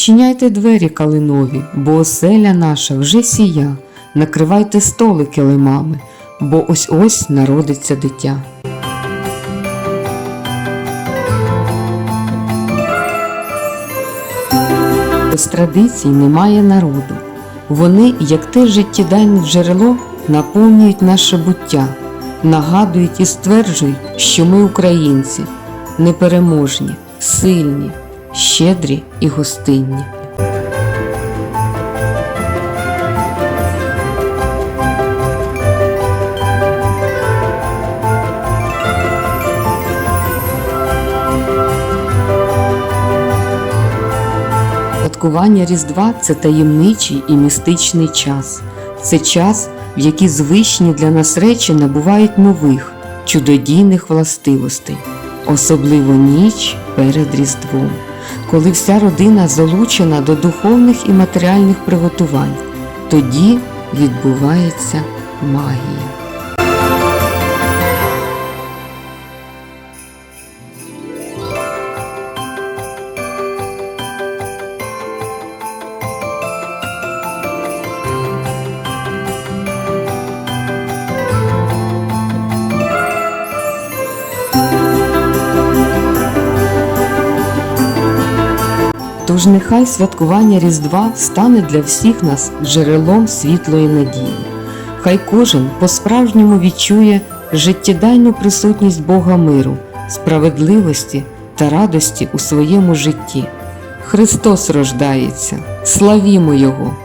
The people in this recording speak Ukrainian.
Відчиняйте двері калинові, бо оселя наша вже сія, накривайте столи килимами, бо ось ось народиться дитя. Без традицій немає народу. Вони, як те життєдайне джерело, наповнюють наше буття, нагадують і стверджують, що ми українці, непереможні, сильні, щедрі і гостинні. Святкування Різдва це таємничий і містичний час. Це час, в який звичні для нас речі набувають нових, чудодійних властивостей, особливо ніч перед Різдвом, коли вся родина залучена до духовних і матеріальних приготувань. Тоді відбувається магія. Тож нехай святкування Різдва стане для всіх нас джерелом світлої надії. Хай кожен по-справжньому відчує життєдайну присутність Бога миру, справедливості та радості у своєму житті. Христос рождається, славімо Його!